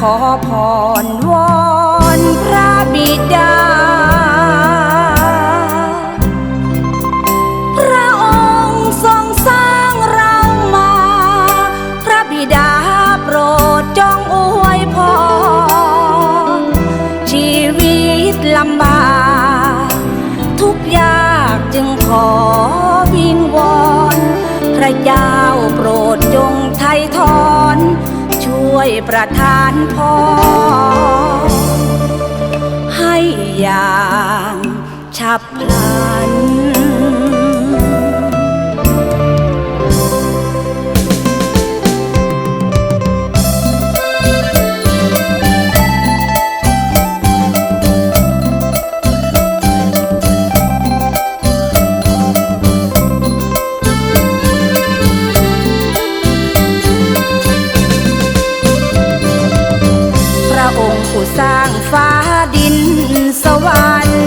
ขอพรวอนพระบิดา พระองค์ทรงสร้างเรามา พระบิดาโปรดจงอวยพร ชีวิตลำบาก ทุกยากจึงขอวิงวอน พระเจ้าโปรดจงไทยทอ วยประทานพรให้อย่างฉับพลัน สร้างฟ้าดินสวรรค์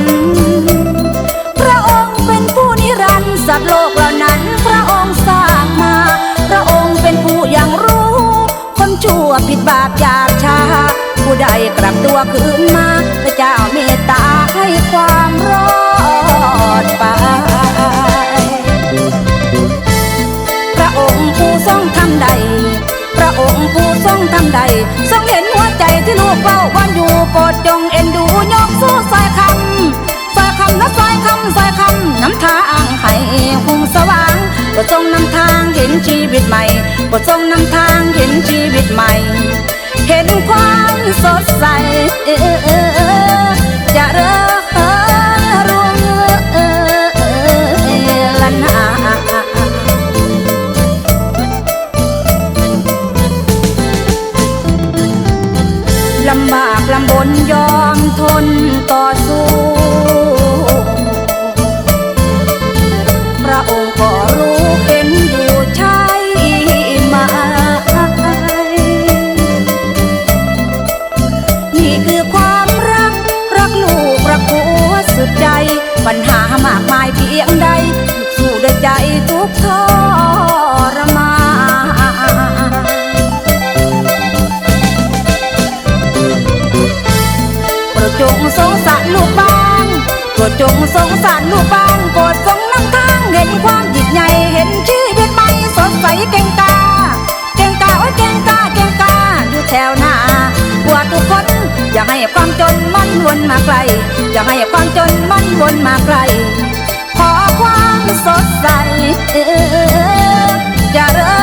พระองค์เป็นผู้นิรันดร์สัตว์โลกเหล่านั้น พระองค์สร้างมา พระองค์เป็นผู้ยังรู้ คนชั่วผิดบาปอยาบช้า ผู้ใดกลับตัวคืนมาพระเจ้าเมตตาให้ความ ทรงทำใดทรงเห็นหัวใจที่ลูกเฝ้าวันอยู่โปรดจงเอ็นดูยกสู้สายคำสายคำนะสายคำสายคำน้ำทางให้หุ่งสว่างโปรดทรงนำทางเห็นชีวิตใหม่โปรดทรงนำทางเห็นชีวิตใหม่ เห็นความสดใสจะเริ่ำบากลำบนยอมทนต่อสู้พระองค์ก็รู้เห็นอยู่ใช่ไหมนี่คือความรัก รักลูกรักผัวสุดใจ ปัญหามากมายเพียงใด สู้ด้วยใจทุกทร โปรดจงสงสารลูกบ้างโปรดทรงนำทางเห็นความยิ่งใหญ่เห็นชีวิตใหม่สดใสเก่งกาเก่งกาโอ้ยเก่งกาเก่งกาอยู่แถวหน้าบวชทุกคนอย่าให้ความจนมันวนมาไกลอย่าให้ความจนมันวนมาไกลขอความสดใสจะเริ่มรุ่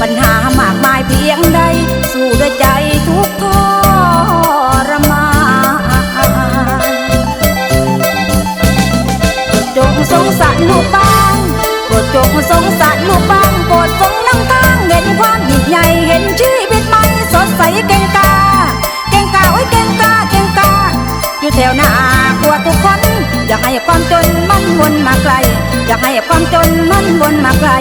ปัญหามากมายเพียงใด สู้ด้วยใจทุกทรมานโปรดจงสงสารลูกบ้างโปรดจงสงสารลูกบ้างโปรดทรงนำทางเห็นความยิ่งใหญ่เห็นชีวิตใหม่สดใสเก่งกาเก่งกาโอ้ยเก่งกาเก่งกาอยู่แถวหน้ากลัวทุกคนอยากให้ความจนมันวนมาไกลอยากให้ความจนมันวนมาไกล